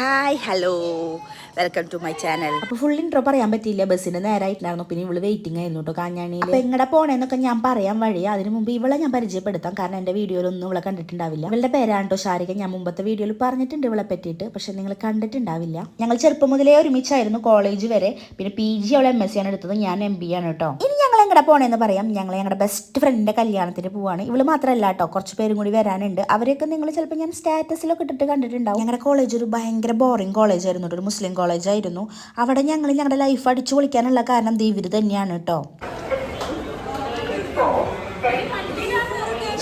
Hi hello welcome to my channel അപ്പൊ full intro പറയാൻ പറ്റിയില്ല. ബസ്സിന് നേരായിട്ടുണ്ടായിരുന്നു. പിന്നെ ഇവൾ വെയിറ്റിംഗ് ആയിരുന്നു കേട്ടോ കാഞ്ഞാണിയിൽ അപ്പൊ എങ്ങടെ പോണേന്നൊക്കെ ഞാൻ പറയാൻ വഴി അതിന് മുമ്പ് ഇവളെ ഞാൻ പരിചയപ്പെടുത്താം. കാരണം എന്റെ വീഡിയോയിലൊന്നും ഇവളെ കണ്ടിട്ടുണ്ടാവില്ല. ഇവളുടെ പേരാണ് കേട്ടോ ഷാരിക ഞാൻ മുമ്പത്തെ വീഡിയോയിൽ പറഞ്ഞിട്ടുണ്ട് ഇവളെ പറ്റിയിട്ട്. പക്ഷെ നിങ്ങൾ കണ്ടിട്ടുണ്ടാവില്ല. ഞങ്ങൾ ചെറുപ്പം മുതലേ ഒരുമിച്ചായിരുന്നു കോളേജ് വരെ. പിന്നെ പി ജി അവൾ എം എസ് സി ആണ് എടുത്തത്. ഞാൻ എം ബി ആണ് കേട്ടോ. ഇനി ഞങ്ങൾ എങ്ങടെ പോണേന്ന് പറയാം. ഞങ്ങൾ ഞങ്ങളുടെ ബെസ്റ്റ് ഫ്രണ്ടിന്റെ കല്യാണത്തിന് പോവാണ്. ഇവൾ മാത്രമല്ല കേട്ടോ. കുറച്ച് പേരും കൂടി വരാനുണ്ട്. അവരെയൊക്കെ നിങ്ങൾ ചിലപ്പോൾ ഞാൻ സ്റ്റാറ്റസിലൊക്കെ ഇട്ടിട്ട് കണ്ടിട്ടുണ്ടാവും. ഞങ്ങളുടെ കോളേജ് ഒരു ഭയങ്കര ബോറിംഗ് കോളേജ് ആയിരുന്നു. ഒരു മുസ്ലിം കോളേജ് ആയിരുന്നു അവിടെ ഞങ്ങൾ ഞങ്ങളുടെ ലൈഫ് അടിച്ചു പൊളിക്കാനുള്ള കാരണം ദീവിര് തന്നെയാണ് കേട്ടോ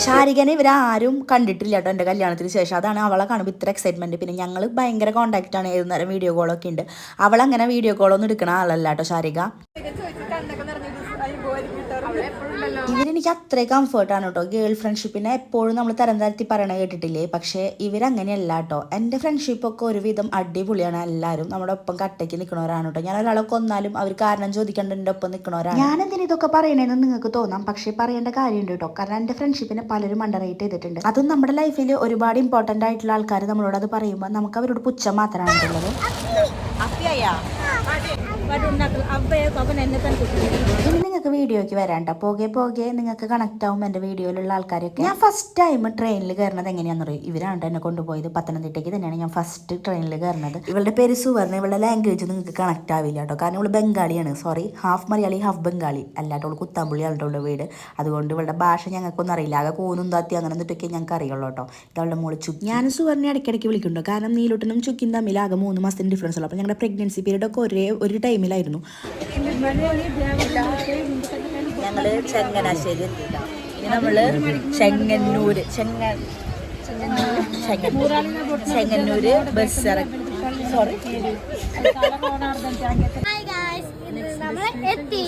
ശാരികനെ ആരും കണ്ടിട്ടില്ല കേട്ടോ എന്റെ കല്യാണത്തിന് ശേഷം. അതാണ് അവളെ കാണുമ്പോൾ ഇത്ര എക്സൈറ്റ്മെന്റ് പിന്നെ ഞങ്ങൾ ഭയങ്കര കോൺടാക്റ്റ് ആണ് ഏത് നേരം വീഡിയോ കോളൊക്കെ ഉണ്ട് അവളങ്ങനെ വീഡിയോ കോളൊന്നും എടുക്കണ ആളല്ല കേട്ടോ ശാരിക ഇവരെനിക്ക് അത്ര കംഫർട്ടാണ് കേട്ടോ ഗേൾ ഫ്രണ്ട്ഷിപ്പിനെ എപ്പോഴും നമ്മൾ തരം താഴ്ത്തി പറയണ കേട്ടിട്ടില്ലേ? പക്ഷേ ഇവരങ്ങനെയല്ല കേട്ടോ എന്റെ ഫ്രണ്ട്ഷിപ്പൊക്കെ ഒരുവിധം അടിപൊളിയാണ്. എല്ലാവരും നമ്മുടെ ഒപ്പം കട്ടയ്ക്ക് നിൽക്കണവരാണ് കേട്ടോ ഞാൻ ഒരാളെ കൊന്നാലും അവർ കാരണം ചോദിക്കേണ്ട എന്റെ ഒപ്പം നിൽക്കണവരാണ് ഞാൻ എന്തിനാ ഇതൊക്കെ പറയണേന്ന് നിങ്ങൾക്ക് തോന്നാം. പക്ഷേ പറയേണ്ട കാര്യമുണ്ട് കേട്ടോ കാരണം എന്റെ ഫ്രണ്ട്ഷിപ്പിനെ പലരും അണ്ടറേറ്റ് ചെയ്തിട്ടുണ്ട്. അതും നമ്മുടെ ലൈഫിൽ ഒരുപാട് ഇമ്പോർട്ടന്റ് ആയിട്ടുള്ള ആൾക്കാർ നമ്മളോട് അത് പറയുമ്പോൾ നമുക്ക് അവരോട് പുച്ഛം മാത്രമാണ് ഉള്ളത്. ഇനി നിങ്ങൾക്ക് വീഡിയോയ്ക്ക് വരാണ്ട പോകെ പോകെ നിങ്ങൾക്ക് കണക്ട് ആവും എന്റെ വീഡിയോയിലുള്ള ആൾക്കാരൊക്കെ. ഞാൻ ഫസ്റ്റ് ടൈം ട്രെയിനിൽ കയറുന്നത് എങ്ങനെയാണെന്ന് അറിയും ഇവരാണ് എന്നെ കൊണ്ടുപോയത് പത്തനംതിട്ടയ്ക്ക് തന്നെയാണ് ഞാൻ ഫസ്റ്റ് ട്രെയിനിൽ കയറുന്നത് ഇവളുടെ പേര് സുവർണ. ഇവളുടെ ലാംഗ്വേജ് നിങ്ങൾക്ക് കണക്ട് ആവില്ല കേട്ടോ. കാരണം ഇവൾ ബംഗാളിയാണ്. Sorry half Malayali half Bengali. അല്ലാട്ടോ അവൾ കുത്താമ്പുള്ളി ആളുടെ വീട്. അതുകൊണ്ട് ഇവളുടെ ഭാഷ ഞങ്ങൾക്കൊന്നും അറിയില്ല. ആകെ കൂന്നും താത്തി അങ്ങനെ എന്നിട്ടൊക്കെ ഞങ്ങൾക്ക് അറിയുള്ളൂ കേട്ടോ. ഇതവളുടെ മോൾ ചുക്കി. ഞാൻ സുവർണ ഇടയ്ക്കിടയ്ക്ക് വിളിക്കുന്നുണ്ട്. കാരണം നീലൂട്ടനും ചുക്കിയും തമ്മിൽ ആകെ മൂന്ന് മാസത്തിന് ഡിഫറൻസ് ഉള്ളൂ. അപ്പോൾ ഞങ്ങളുടെ പ്രഗ്നൻസി പീരീഡ് ഒക്കെ ഒരേ ഒരു ടൈമിലായിരുന്നു. ഞങ്ങൾ ചെങ്ങനാശ്ശേരി ഇനി നമ്മൾ ചെങ്ങന്നൂര് ചെങ്ങ ചെങ്ങന്നൂര് ചെങ്ങന്നൂര് ബസ് ഇറങ്ങി സോറി എത്തി.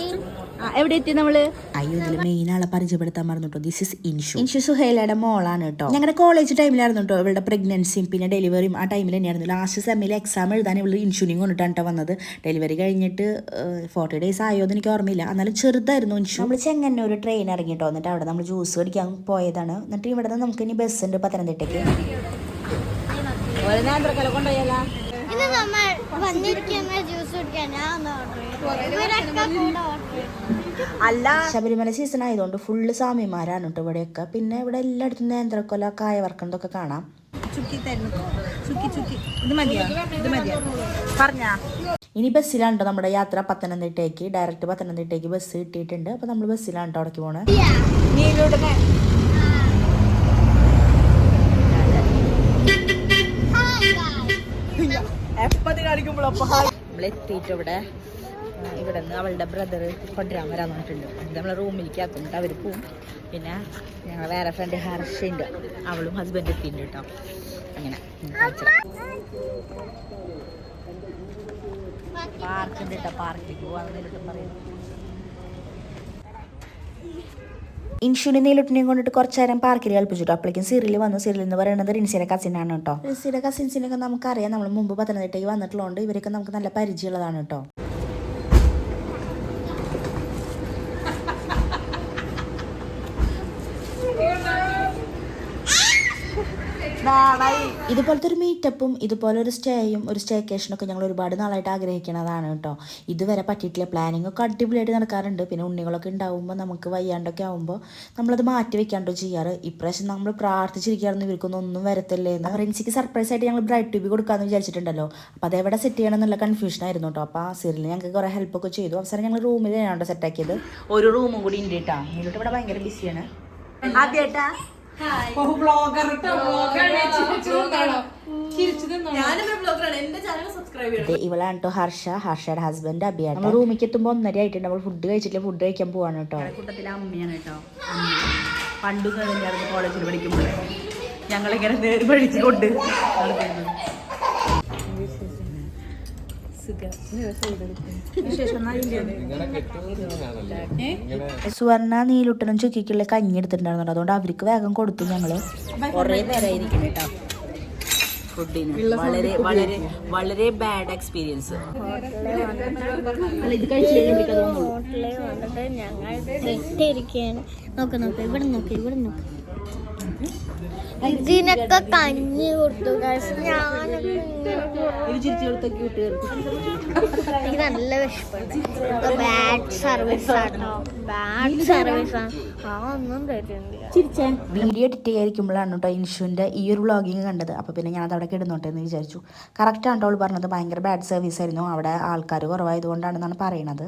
എവിടെ എത്തി നമ്മൾ? അയ്യോ ഇതിൽ മെയിൻ ആളെ പരിചയപ്പെടുത്താൻ ദിസ് ഇസ് ഇൻഷു ഇൻഷു സുഹേലയുടെ മോളാണ് കേട്ടോ ഞങ്ങളുടെ കോളേജ് ടൈമിലായിരുന്നു കേട്ടോ ഇവളുടെ പ്രഗ്നൻസിയും പിന്നെ ഡെലിവറിയും ആ ടൈമിൽ തന്നെയായിരുന്നു. ലാസ്റ്റ് സെമ്മിൽ എക്സാം എഴുതാൻ ഇവൾ ഇൻഷുനിങ് കൊണ്ടിട്ടാണ് കേട്ടോ വന്നത്. ഡെലിവറി കഴിഞ്ഞിട്ട് ഫോർട്ടി ഡേയ്സ് ആയോ എന്ന് എനിക്ക് ഓർമ്മയില്ല. എന്നാലും ചെറുതായിരുന്നു ഇൻഷു നമ്മൾ ചെങ്ങന്നൂർ ട്രെയിൻ ഇറങ്ങി കേട്ടോ എന്നിട്ട് അവിടെ നമ്മൾ ജ്യൂസ് കുടിക്കാൻ പോയതാണ്. എന്നിട്ട് ഇവിടെ നിന്ന് നമുക്ക് ഇനി ബസ് ഉണ്ട് പത്തനംതിട്ടയ്ക്ക് ഇന്ന് നമ്മൾ വന്നിരിക്കുന്ന ജ്യൂസ് കുടിക്കാൻ ഞാൻ ഓർഡർ അല്ല ശബരിമല സീസൺ ആയതുകൊണ്ട് ഫുള്ള് സ്വാമിമാരാണ് കേട്ടോ ഇവിടെയൊക്കെ. പിന്നെ ഇവിടെ എല്ലായിടത്തും നേന്ത്രക്കൊല കായ വറക്കുന്നതൊക്കെ കാണാം. ഇനി ബസ്സിലാണ് കേട്ടോ നമ്മുടെ യാത്ര പത്തനംതിട്ടയ്ക്ക്. ഡയറക്റ്റ് പത്തനംതിട്ടയ്ക്ക് ബസ് കിട്ടിയിട്ടുണ്ട്. അപ്പൊ നമ്മൾ ബസ്സിലാണ് കേട്ടോ അവിടേക്ക് പോണത് എത്തിയിട്ട് ഇവിടെ. ഇവിടെ നിന്ന് അവളുടെ ബ്രദർ കൊണ്ടുവരാൻ വരാൻ പറഞ്ഞിട്ടുണ്ട്. നമ്മളെ റൂമിലേക്ക് ആക്കുന്നുണ്ട് അവർ പോവും. പിന്നെ ഞങ്ങൾ വേറെ ഫ്രണ്ട് ഹർഷയുണ്ട് അവളും ഹസ്ബൻഡ് എത്തിയിട്ടുണ്ട് കേട്ടോ അങ്ങനെ. പാർക്കുണ്ട് കേട്ടോ പാർക്കിലേക്ക് പോകാൻ പറയുന്നു ഇൻഷുവിനെ നീലുട്ടിനെയും കൊണ്ടിട്ട് കുറച്ച് നേരം പാർക്കിൽ കളിപ്പിച്ചിട്ടു അപ്പോഴേക്കും സിറിൽ വന്നു. സിറിൽ എന്ന് പറയുന്നത് റിൻസിയുടെ കസിനാണ് കേട്ടോ റിൻസിയുടെ കസിൻസിനൊക്കെ നമുക്കറിയാം. നമ്മൾ മുമ്പ് പത്തനംതിട്ടയ്ക്ക് വന്നിട്ടുള്ളതുകൊണ്ട് ഇവരൊക്കെ നമുക്ക് നല്ല പരിചയമുള്ളതാണ് കേട്ടോ ഇതുപോലത്തെ ഒരു മീറ്റപ്പും ഇതുപോലെ ഒരു സ്റ്റേയും ഒരു സ്റ്റേക്കേഷനും ഒക്കെ ഞങ്ങൾ ഒരുപാട് നാളായിട്ട് ആഗ്രഹിക്കുന്നതാണ് കേട്ടോ. ഇതുവരെ പറ്റിയിട്ടില്ല. പ്ലാനിങ് ഒക്കെ അടിപൊളിയായിട്ട് നടക്കാറുണ്ട്. പിന്നെ ഉണ്ണികളൊക്കെ ഉണ്ടാവുമ്പോൾ നമുക്ക് വയ്യാണ്ടൊക്കെ ആവുമ്പോൾ നമ്മളത് മാറ്റി വെക്കാണ്ടോ ചെയ്യാറ്? ഇപ്രാവശ്യം നമ്മൾ പ്രാർത്ഥിച്ചിരിക്കുകയായിരുന്നു. ഇവർക്കൊന്നും ഒന്നും വരത്തില്ലേ എന്ന്. ഫ്രണ്ട്സിക്ക് സർപ്രൈസ് ആയിട്ട് ഞങ്ങൾ ബ്രൈറ്റ് ട്യൂബ് കൊടുക്കാമെന്ന് വിചാരിച്ചിട്ടുണ്ടല്ലോ. അപ്പോൾ അതെവിടെ സെറ്റ് ചെയ്യണം എന്നുള്ള കൺഫ്യൂഷൻ ആയിരുന്നു കേട്ടോ. അപ്പോൾ ആ സീരിയൽ ഞങ്ങൾക്ക് കുറേ ഹെൽപ്പൊക്കെ ചെയ്തു. അവസരം ഞങ്ങൾ റൂമിൽ തന്നെയാണ് സെറ്റാക്കിയത് ഒരു റൂമും കൂടി ഉണ്ട് കേട്ടോ. ഇവിടെ ഭയങ്കര ബിസിയാണ് ആദ്യേട്ടാ ഇത് ഇവളാണ് കേട്ടോ ഹർഷ. ഹർഷയുടെ ഹസ്ബൻഡ് അബിയാണ് നമ്മൾ റൂമിലേക്ക് എത്തുമ്പോൾ ഒന്നര ആയിട്ടുണ്ട്. നമ്മൾ ഫുഡ് കഴിച്ചിട്ടില്ല. ഫുഡ് കഴിക്കാൻ പോവാണ് കേട്ടോ കൂട്ടത്തിലെ അമ്മയാണ് കേട്ടോ അമ്മ. പണ്ടും കോളേജിൽ പഠിക്കുമ്പോൾ ഞങ്ങളിങ്ങനെ നേര് പഠിച്ചു സുവർണ നീലുട്ടനും ചുക്കിക്കുള്ള കഞ്ഞി എടുത്തിട്ടുണ്ടായിരുന്നു അതുകൊണ്ട് അവർക്ക് വേഗം കൊടുത്തു ഞങ്ങൾ. കുറേ കേട്ടോ ഫുഡിന്. വളരെ വളരെ വളരെ ബാഡ് എക്സ്പീരിയൻസ് ഞങ്ങൾ നോക്ക് നോക്ക് ഇവിടെ നോക്ക് ഇവിടെ നോക്ക്. ഇതിനൊക്കെ കഞ്ഞി കൊടുത്തു എനിക്ക് നല്ല വിഷമമുണ്ട് ബാഡ് സർവീസ് ആട്ടോ. ബാഡ് സർവീസ് ആണ് ആ ഒന്നും വീഡിയോ എഡിറ്റ് ചെയ്യാതിരിക്കുമ്പോഴാണ് കേട്ടോ ഇൻഷുവിന്റെ ഈ ഒരു വ്ളോഗിങ് കണ്ടത്. അപ്പോൾ പിന്നെ ഞാൻ അത് അവിടെ കിടന്നോട്ടെ എന്ന് വിചാരിച്ചു. കറക്റ്റ് ആണ് അവൾ പറഞ്ഞത്? ഭയങ്കര ബാഡ് സർവീസ് ആയിരുന്നു. അവിടെ ആൾക്കാർ കുറവായതുകൊണ്ടാണെന്നാണ് പറയണത്.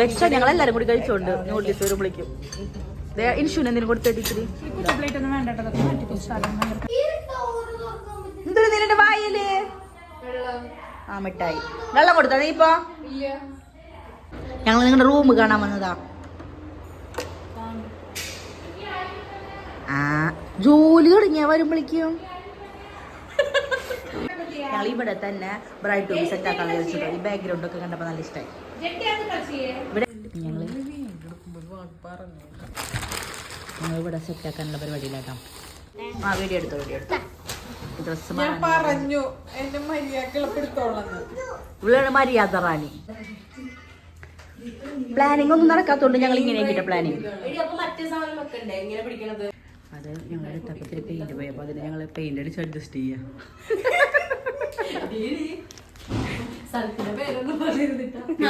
വെച്ചോ ഞങ്ങൾ എല്ലാരും കൂടി കഴിച്ചോണ്ട് നൂഡിൽസ് വരുമ്പോഴേക്കും ഇൻഷുൻ എന്തിനു കൊടുത്തിട്ടിരി എന്തൊരു നിന്റെ വായിൽ? ആ മിഠായി. വെള്ളം കൊടുത്താ നീ ഇപ്പൊ. ഞങ്ങൾ നിങ്ങളുടെ റൂം കാണാൻ വന്നതാ. ആ ജോലി തുടങ്ങിയ വരുമ്പോഴേക്കും ഞങ്ങൾ ഇവിടെ തന്നെ ബ്രൈറ്റ് സെറ്റ് ആക്കാൻ ഈ ബാക്ക്ഗ്രൗണ്ട് ഒക്കെ കണ്ടപ്പോൾ നല്ല ഇഷ്ടമായി ഇവിടെ ഞങ്ങൾ ഞങ്ങൾ ഇവിടെ സെറ്റ് ആക്കാനുള്ള പരിപാടിയിലാട്ടോ. ആ വീഡിയോ എടുത്തോ വീഡിയോ എടുത്തോ. ഞാൻ പറഞ്ഞു എന്റെ മര്യാദ മര്യാദ റാണി. പ്ലാനിങ് ഒന്നും നടക്കാത്തോണ്ട് ഞങ്ങൾ ഇങ്ങനെ ആക്കിട്ട പ്ലാനിങ് അത് ഞങ്ങൾ എടുത്തപ്പത്തിൽ പെയിന്റ് പോയി അപ്പൊ അതിന് ഞങ്ങൾ പെയിന്റ് അടിച്ച് അഡ്ജസ്റ്റ് ചെയ്യാം.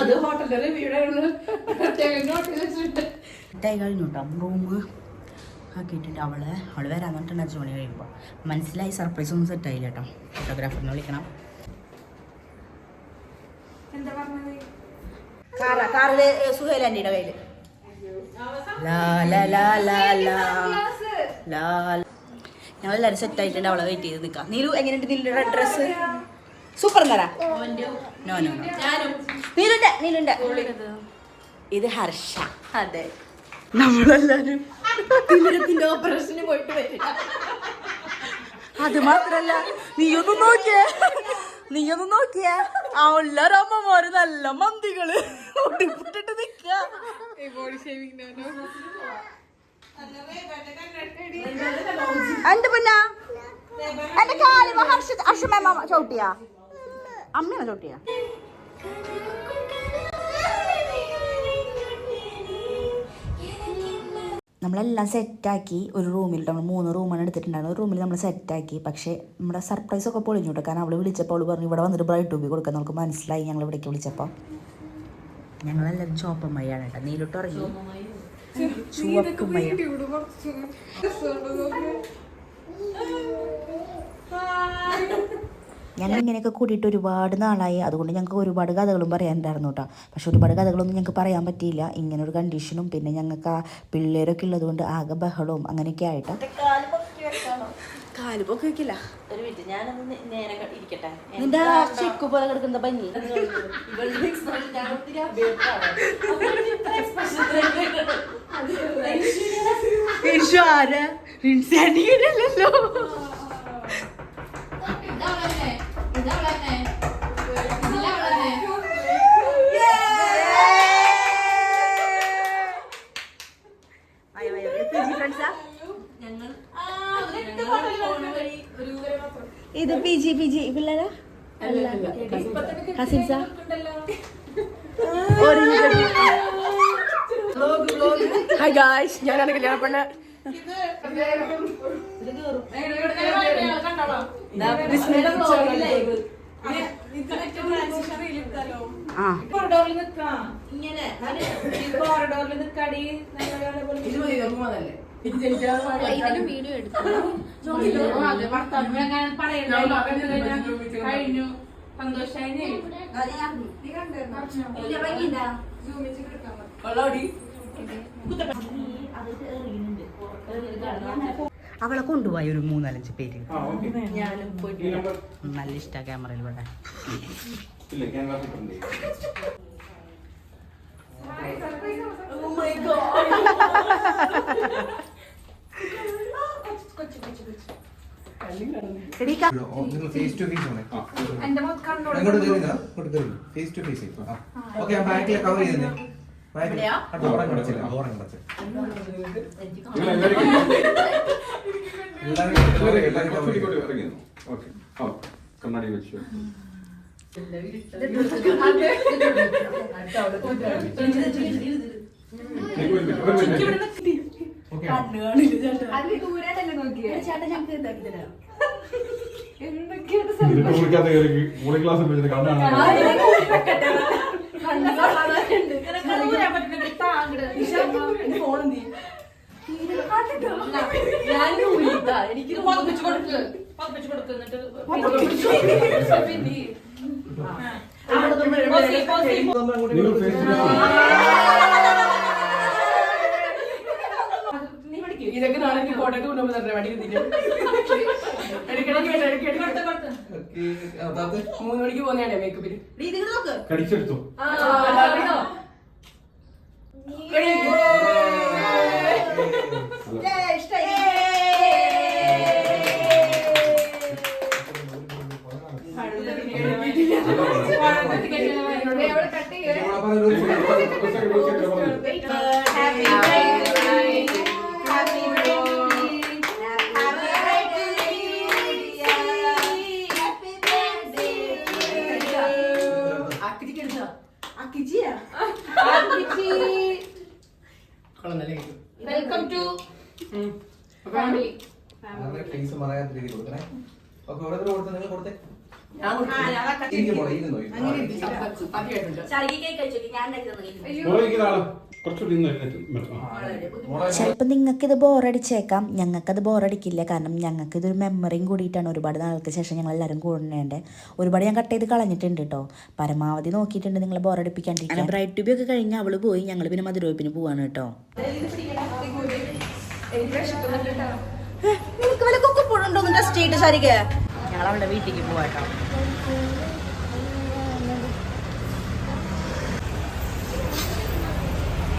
അത് ഹോട്ടലിന്റെ റിവ്യൂടെ സെറ്റായി കഴിഞ്ഞു കേട്ടോ റൂം ആക്കിയിട്ടുണ്ട് അവൾ അവൾ വരാൻ പറഞ്ഞിട്ടുണ്ട് അഞ്ച് മണി കഴിയുമ്പോൾ മനസ്സിലായി സർപ്രൈസ് ഒന്നും സെറ്റായില്ല കേട്ടോ ഫോട്ടോഗ്രാഫറിനെ വിളിക്കണം. കാറ കാറിൽ ഞങ്ങൾ എല്ലാവരും സെറ്റ് ആയിട്ടുണ്ട്. അവളെ വെയിറ്റ് ചെയ്ത് നിൽക്കാം നീലു എങ്ങനെയുണ്ട് നീലുടെ ഡ്രസ്സ് സൂപ്പർ തരാ നോ നോ നോ നീലുണ്ട് നീലുണ്ട് ഇത് ഹർഷ. അതെ. നമ്മളെല്ലാരും തിമിരത്തിന്റെ ഓപ്പറേഷന് പോയിട്ട് വരിക അത് മാത്രല്ല നീയൊന്നും നോക്കിയേ. നീയൊന്നും നോക്കിയേ. ആ എല്ലാരും അമ്മമാര് നല്ല മന്തികൾ ഉടുപ്പിട്ടിട്ട് നിക്ക. എന്റെ പിന്ന? എന്റെ കാൽ ഹർഷ ഹർഷമേമ ചോട്ടിയാ അമ്മയാണ് ചവിട്ടിയാ? നമ്മളെല്ലാം സെറ്റാക്കി ഒരു റൂമിൽ നമ്മൾ മൂന്ന് റൂമാണ് എടുത്തിട്ടുണ്ടായിരുന്നത്. ഒരു റൂമിൽ നമ്മൾ സെറ്റാക്കി. പക്ഷേ നമ്മുടെ സർപ്രൈസ് ഒക്കെ പൊളിഞ്ഞു കേട്ടോ. കാരണം അവൾ വിളിച്ചപ്പോൾ അവൾ പറഞ്ഞു ഇവിടെ വന്നിട്ട് ബ്രൈറ്റ് ടൂബി കൊടുക്കാൻ. നമുക്ക് മനസ്സിലായി ഞങ്ങൾ ഇവിടേക്ക് വിളിച്ചപ്പോൾ. ഞങ്ങളെല്ലാം ചോപ്പമ്മയാണ് കേട്ടോ. നീലോട്ട് ഇറങ്ങി ചുവപ്പുമയ ഞങ്ങൾ ഇങ്ങനെയൊക്കെ കൂടിയിട്ട് ഒരുപാട് നാളായി. അതുകൊണ്ട് ഞങ്ങൾക്ക് ഒരുപാട് കഥകളും പറയാനുണ്ടായിരുന്നു കേട്ടോ. പക്ഷെ ഒരുപാട് കഥകളൊന്നും ഞങ്ങൾക്ക് പറയാൻ പറ്റിയില്ല. ഇങ്ങനെ ഒരു കണ്ടീഷനും പിന്നെ ഞങ്ങൾക്ക് ആ പിള്ളേരൊക്കെ ഉള്ളതുകൊണ്ട് ആകെ ബഹളവും അങ്ങനെയൊക്കെ ആയിട്ട്. കാലുപൊക്കെ വെക്കില്ല. ഒരു മിനിറ്റ് ഞാനൊന്ന് നേരെ ഇരിക്കട്ടെ. നിന്റെ ചെക്ക് പോലെ കിടക്കുന്ന ഭംഗി ല്ലോ ഇത് പി ജി പി ജി പിള്ളേരാ? കസിൻസാ? ഹായ് ഗായ്സ് ഞാനാണ് കല്യാണ പെണ്ണ്. ആ കോറിഡോറിൽ ഇങ്ങനെ നിക്കാടി കഴിഞ്ഞു സന്തോഷായി അവളെ കൊണ്ടുപോയി ഒരു മൂന്നാലഞ്ച് പേര് നല്ല ഇഷ്ട ക്യാമറയിൽ ഇവിടെ കവർ ചെയ്തേ ബാക്കിൽ ഓറഞ്ച് കണ്ണാടി വെച്ചു. ഓക്കെ ഇതിന്റെ മുറിക്കകത്ത് കയറി മൂളി വെച്ചിട്ട് കണ്ണാണ് എനിക്ക് പതിപ്പിച്ചു കൊടുക്ക് പതിപ്പിച്ചു കൊടുക്കുന്നിട്ട് ഇതൊക്കെ നാളെ എനിക്ക് കോട്ടയത്ത് കൊണ്ടുപോകുമ്പോൾ തന്നെ വണ്ടി മൂന്ന് മണിക്ക് പോകുന്നതാണ് മേക്കപ്പിന് കടിച്ചെടുത്തു വെൽക്കം ഫേസ് മറയാത്ത രീതിയിൽ കൊടുക്കണേ ഓക്കെ ഓരോരുത്തർ കൊടുത്ത് നിങ്ങൾ കൊടുത്തേ ചിലപ്പോൾ നിങ്ങൾക്ക് ഇത് ബോറടിച്ചേക്കാം ഞങ്ങൾക്കത് ബോറടിക്കില്ല കാരണം ഞങ്ങൾക്ക് ഇതൊരു മെമ്മറിയും കൂടിയിട്ടാണ് ഒരുപാട് നാൾക്ക് ശേഷം ഞങ്ങൾ എല്ലാവരും കൂടുന്നേണ്ടത് ഒരുപാട് ഞാൻ കട്ട് ചെയ്ത് കളഞ്ഞിട്ടുണ്ട് കേട്ടോ പരമാവധി നോക്കിയിട്ടുണ്ട് നിങ്ങളെ ബോറടിപ്പിക്കാണ്ടിരിക്കാൻ ബ്രൈറ്റ് ട്യൂബി ഒക്കെ കഴിഞ്ഞ് അവൾ പോയി ഞങ്ങൾ പിന്നെ മധുരോപ്പിന് പോവാണ് കേട്ടോ നിനക്ക് വല്ല കൊക്കപ്പുഴുണ്ടോ ടെസ്റ്റ് ചെയ്തിട്ട് ശരിക്ക് ഞങ്ങൾ അവളുടെ വീട്ടിലേക്ക് പോവാട്ടോ.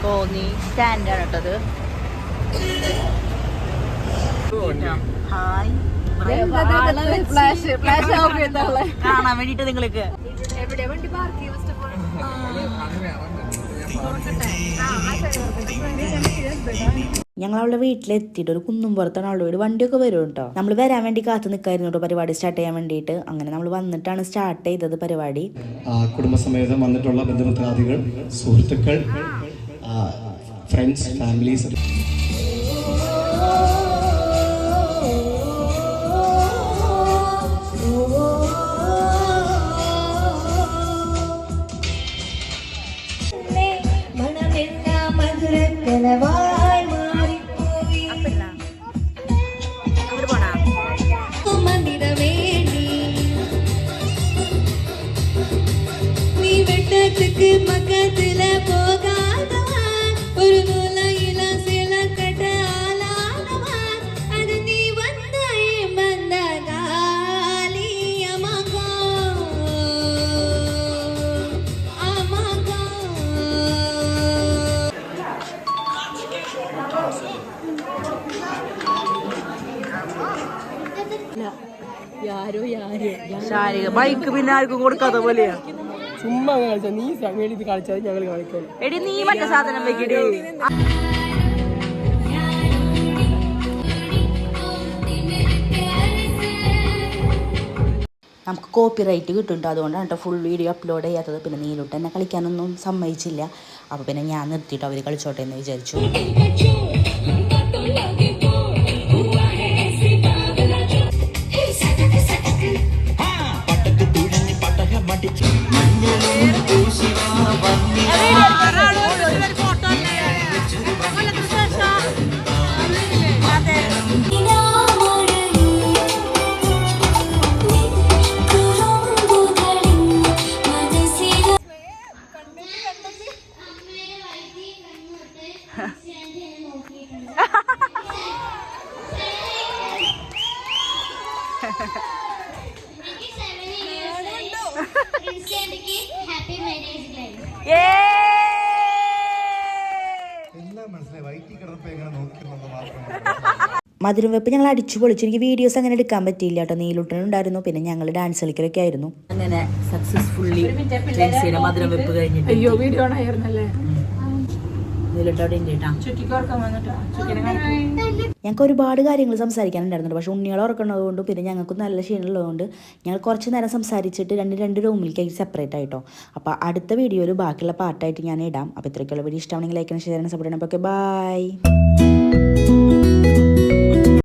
കോന്നി സ്റ്റാൻഡാണ് കേട്ടത് ഹായ്. കാണാൻ വേണ്ടിട്ട് നിങ്ങൾക്ക് ഞങ്ങൾ അവളുടെ വീട്ടിലെത്തിയിട്ട് ഒരു കുന്നും പുറത്താണ് അവളുടെ വീട് വണ്ടിയൊക്കെ വരും കേട്ടോ നമ്മൾ വരാൻ വേണ്ടി കാത്തു നിൽക്കായിരുന്നു കേട്ടോ പരിപാടി സ്റ്റാർട്ട് ചെയ്യാൻ വേണ്ടിയിട്ട്. അങ്ങനെ നമ്മൾ വന്നിട്ടാണ് സ്റ്റാർട്ട് ചെയ്തത് പരിപാടി. കുടുംബസമേതം വന്നിട്ടുള്ള ബന്ധുമിത്രാദികൾ സുഹൃത്തുക്കൾ ഫ്രണ്ട്സ് ഫാമിലീസ് മണമെല്ലാം ശാരിക ബൈക്ക് പിന്നെ ആർക്കും കൊടുക്കാത്ത പോലെയാ. ചുമ്മാ അങ്ങ് നീ വേണ്ടി കളിച്ചാൽ ഞങ്ങൾ കളിക്കണം എടി നീ മറ്റേ സാധനം വെക്കടി. നമുക്ക് കോപ്പി റൈറ്റ് കിട്ടുന്നുണ്ട്. അതുകൊണ്ടാണ് കേട്ടോ ഫുൾ വീഡിയോ അപ്ലോഡ് ചെയ്യാത്തത്. പിന്നെ നീലോട്ട് എന്നെ കളിക്കാനൊന്നും സമ്മതിച്ചില്ല. അപ്പോൾ പിന്നെ ഞാൻ നിർത്തിയിട്ട് അവർ കളിച്ചോട്ടെ എന്ന് വിചാരിച്ചു. മധുരം വെപ്പ് ഞങ്ങൾ അടിച്ചു പൊളിച്ചു. എനിക്ക് വീഡിയോസ് അങ്ങനെ എടുക്കാൻ പറ്റിയില്ല കേട്ടോ. നീലുട്ടനുണ്ടായിരുന്നു. പിന്നെ ഞങ്ങൾ ഡാൻസ് കളിക്കലൊക്കെ ആയിരുന്നു. അങ്ങനെ സക്സസ്ഫുള്ളി ജെൻസിയുടെ മധുരം വെപ്പ് കഴിഞ്ഞിട്ട് അയ്യോ വീഡിയോ ആയിരുന്നല്ലേ? ഞങ്ങൾക്ക് ഒരുപാട് കാര്യങ്ങൾ സംസാരിക്കാനുണ്ടായിരുന്നു പക്ഷെ ഉണ്ണികളെ ഉറക്കണതുകൊണ്ട് പിന്നെ ഞങ്ങൾക്ക് നല്ല ക്ഷീണമുള്ളതുകൊണ്ട് ഞങ്ങൾ കുറച്ച് നേരം സംസാരിച്ചിട്ട് രണ്ട് രണ്ട് റൂമിലേക്ക് സെപ്പറേറ്റ് ആയിട്ടോ. അപ്പോൾ അടുത്ത വീഡിയോയിൽ ബാക്കിയുള്ള പാർട്ടായിട്ട് ഞാൻ ഇടാം. അപ്പോൾ ഇത്രയ്ക്കുള്ള വീഡിയോ ഇഷ്ടമാണെങ്കിൽ ലൈക്ക് ഷെയർ സപ്പോർട്ട് ചെയ്യണം. അപ്പോൾ ഓക്കെ ബൈ